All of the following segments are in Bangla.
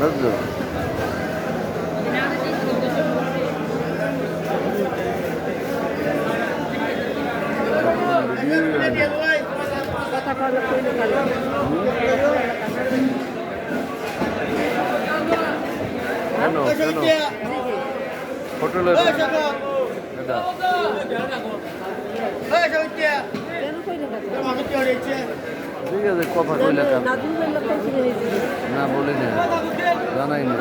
বুঝলো হোটেলের কেন ঠিক আছে, কথা কইলে না বলি না জানাই না।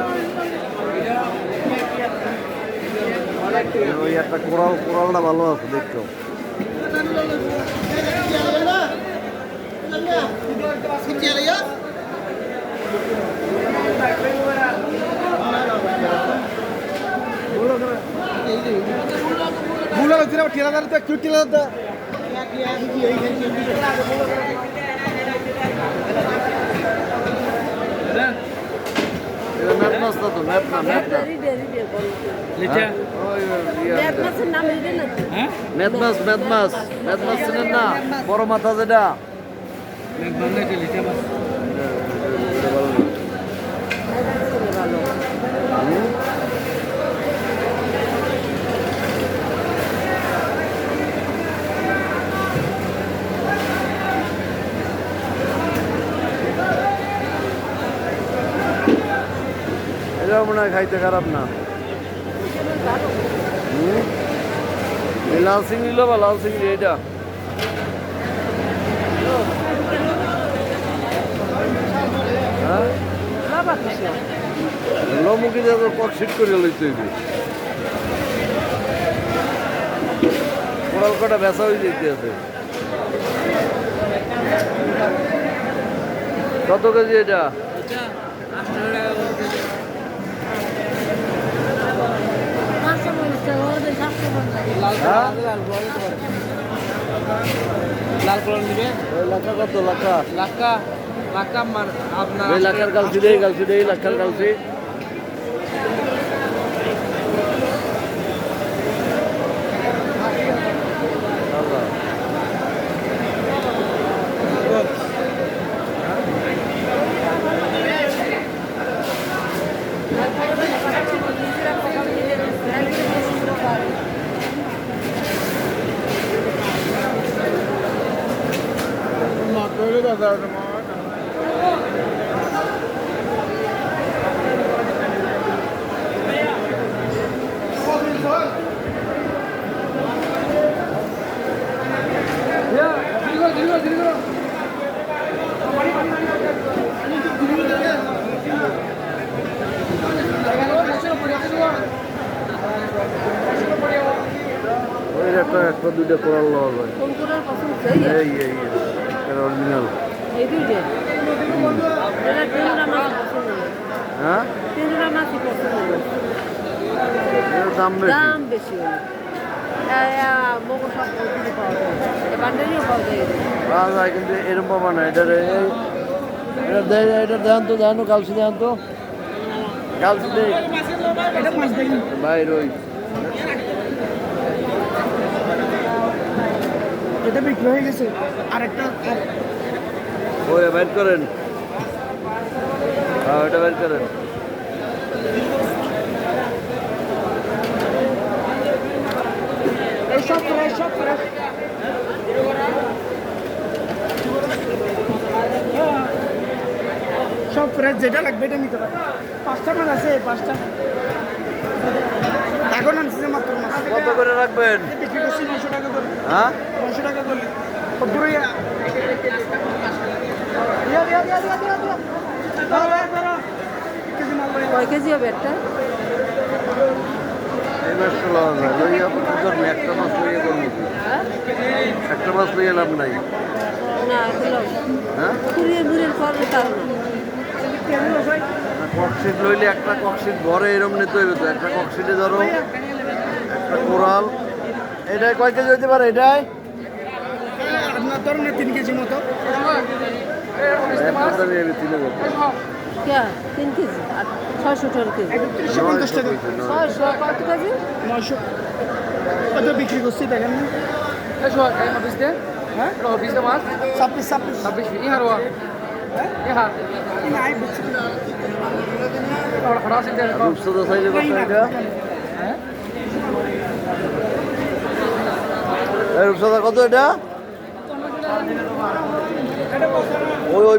ওই একটা কোরাল, কোরালটা ভালো আছে হচ্ছে ঠিকাদার তো, একটু ঠিকাদার এটা ম্যাপ মাছ না তো ম্যাপ না ম্যাপ না রিডে রিডে বল হ্যাঁ? ওই ইয়ে এক মাসের নাম রিডে না তো? মেদ মাছ মেদ মাছ মেদ মাছ চিনেন না বড় মাথা যেটা মনে খাইতে খারাপ না। লাল চিংড়ি লো বা লাল চিংড়ি এটা হ্যাঁ? লমুকি পট সিট করে লইতে কোড়াল কটা বেচা হয়ে যেতে আছে কত কেজি এটা লাল কলম দিবে? লাখা কত? লাখা লাক্কা আমার আপনার লাখার কালছি দেই কালছি দেই লাখার কালছি ওই একটা একটা দুইটা কোরাল লওয়া যায়। এই। এই অরিজিনাল হ্যাঁ? দাম বেশি। দাম পাওয়া যায়। কিন্তু এরকম পাবা না এটা এটা দেন তো দেন কালসি দেন তো কালসি বাইর ওই এটা বিক্রি হয়ে গেছে। আরেকটা ওই বের করেন। হ্যাঁ ওটা বের করেন। সব ফ্রেশ সব ফ্রেশ সব ফ্রেশ যেটা লাগবে এটা নিতে পারে। পাঁচটা মাছ আছে পাঁচটা। এখন আনছি মাত্র মাছ। কত করে রাখবেন? বিক্রি করছি নশো টাকা করে। হ্যাঁ? নশো টাকা করে। পুরো ইয়া দিয়া দিয়া দিয়া দিয়া দিয়া দিয়া ধরো, ধরো। কেজি মাল লইয়া। কয় কেজি হবে একটা? ধরুন একটা মাছ লইয়া করব হ্যাঁ? একটা মাছ লইয়া লাভ নাই। না হ্যাঁ? করবে তাও ককশিট লইলে একটা ককশিট ভরে এরম নিতে হইবে তো। একটা ককশিটে ধরো একটা কোরাল। এটাই কয় কেজি হইতে পারে? এটাই? আপনার ধরুন তিন কেজি মতো। একটা নিয়ে আমি তিনে যাব কে তিন কেজি আর ছয়শো টাকা কেজি তিরিশশো পঞ্চাশ টাকা ছয়শো কত কেজি নয়শো কত বিক্রি করছি দেখেন না Eso, eh, habis deh? হ্যাঁ Lo habis deh, Mas? ছাব্বিশ ছাব্বিশ Habis ini haru. Ya. নাই বুঝছি হরা আছে আর রূপসাদা চাইলে কত এটা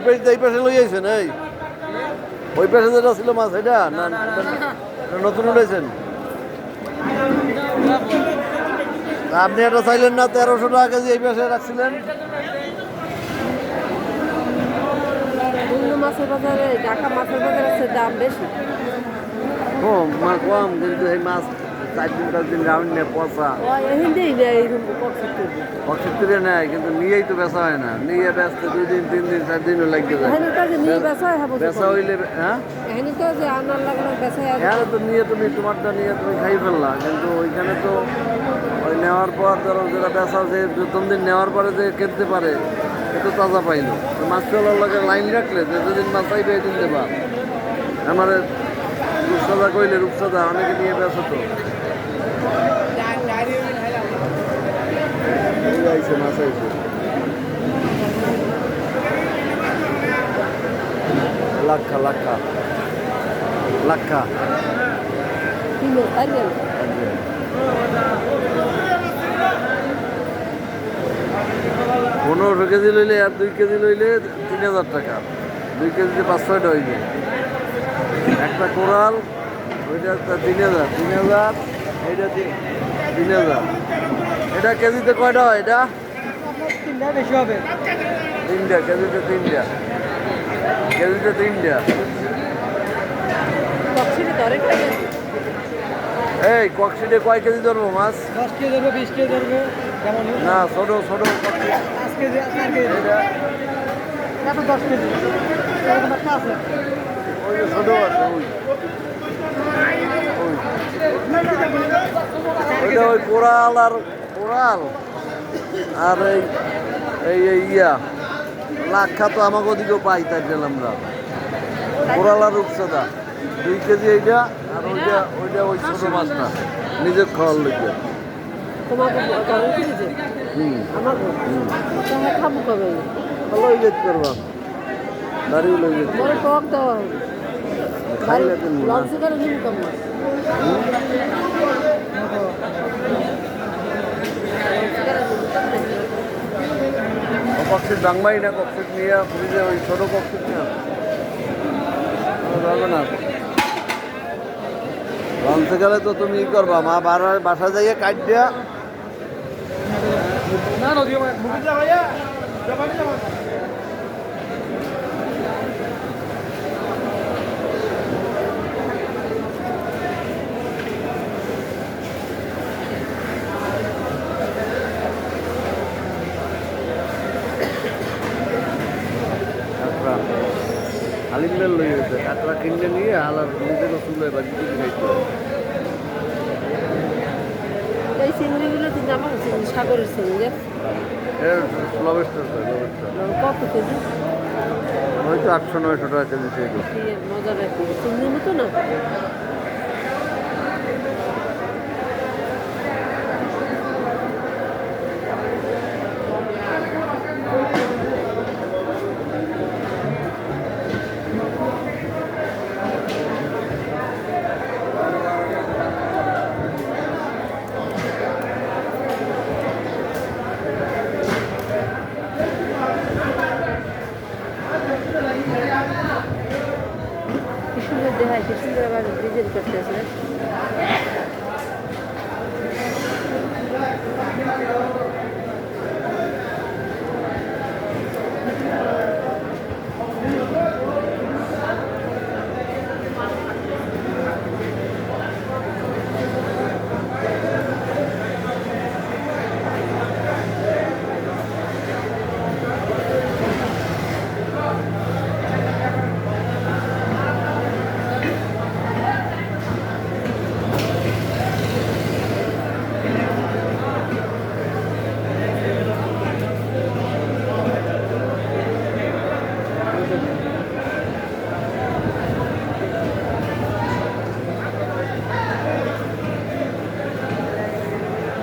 ওই পাশে এই পাশে লই আইছেন এই ওই পাশে যেটা ছিল মাছ এটা না এটা নতুন উঠেছেন আপনি এটা চাইলেন না তেরোশো টাকা কেজি এই পাশে রাখছিলেন? মাছের বাজারে ঢাকা মাছের বাজারে দাম বেশি। কম মা কম কিন্তু এই মাছ চার দিন পাঁচ দিন রাউন্ড নিয়ে পচা। অক্ষিত্রে নেয় কিন্তু নিয়েই তো বেচা হয় না। নিয়ে ব্যস্ত দুই দিন তিন দিন চার দিনও নিয়ে বেচা হ্যাঁ হইলে হ্যাঁ? তো হয়। নিয়ে তুমি তোমারটা নিয়ে তুমি খাই ফেললা। কিন্তু ওইখানে তো ওই নেওয়ার পর ধরো যেটা বেচা যে প্রথম দিন নেওয়ার পরে যে কিনতে পারে একটু তাজা পাইলো। মাছ চলার লগে লাইন রাখলে যে যেদিন মাছ পাইবে এই দিন দেবা আমার রূপসাদা কইলে রূপসাদা অনেকে নিয়ে বেচো লাক্ষা লাক্ষা লাক্ষা পনেরোশো কেজি লইলে আর দুই কেজি লইলে তিন হাজার টাকা। দুই কেজিতে পাঁচ ছয়টা হইবে। একটা কোরাল ওইটা একটা তিন হাজার। তিন হাজার এটা কেজিতে কয়টা হয় এটা? তিনটা বেশি হবে তিনটা কেজিতে তিনটা। কেজিতে তিনটা। তো এই কক্সিটে কয় কেজি ধরবো মাছ? দশ কেজি ধরবো বিশ কেজি ধরবো হোক। না, ছোট ছোট পাঁচ কেজি এটা তারপর দশ কেজি ছোট আছে, ওই। ওইটা ওই কোরাল আর কোরাল। আর এই এই ইয়া। লাক্ষা তো আমাকে ওদিকেও পাই তাই আমরা কোরাল আর রূপসাদা। দুই কেজি এইটা আর ওইটা ওইটা ওই ছোট মাছটা। নিজের খাওয়ার কবে? ভালো যেতে পারবা। দাঁড়িয়ে লই যেতে খাইলে তো না। কক্সিট না নিয়ে ফ্রিজে ওই ছোট কক্সিট নিয়ে। ধরবে না। লঞ্চে গেলে তো তুমি ই করবা মা বাড়ার বাসা যাইয়ে কাট দিয়া। না নদী হালিমের লই গেছে কাঁকড়া কিনে নিয়ে আলার নিজেকে চুলে বাড়ি দিয়ে খাইতে। এই চিংড়িগুলো কিন্তু আমার চিংড়ি সাগরের চিংড়ি। এর লবেস্টার কত কেজি? হয়তো আটশো নয়শো টাকা কেজি মজা রাখি চিংড়ির মতো না?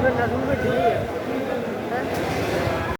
Ahora la luz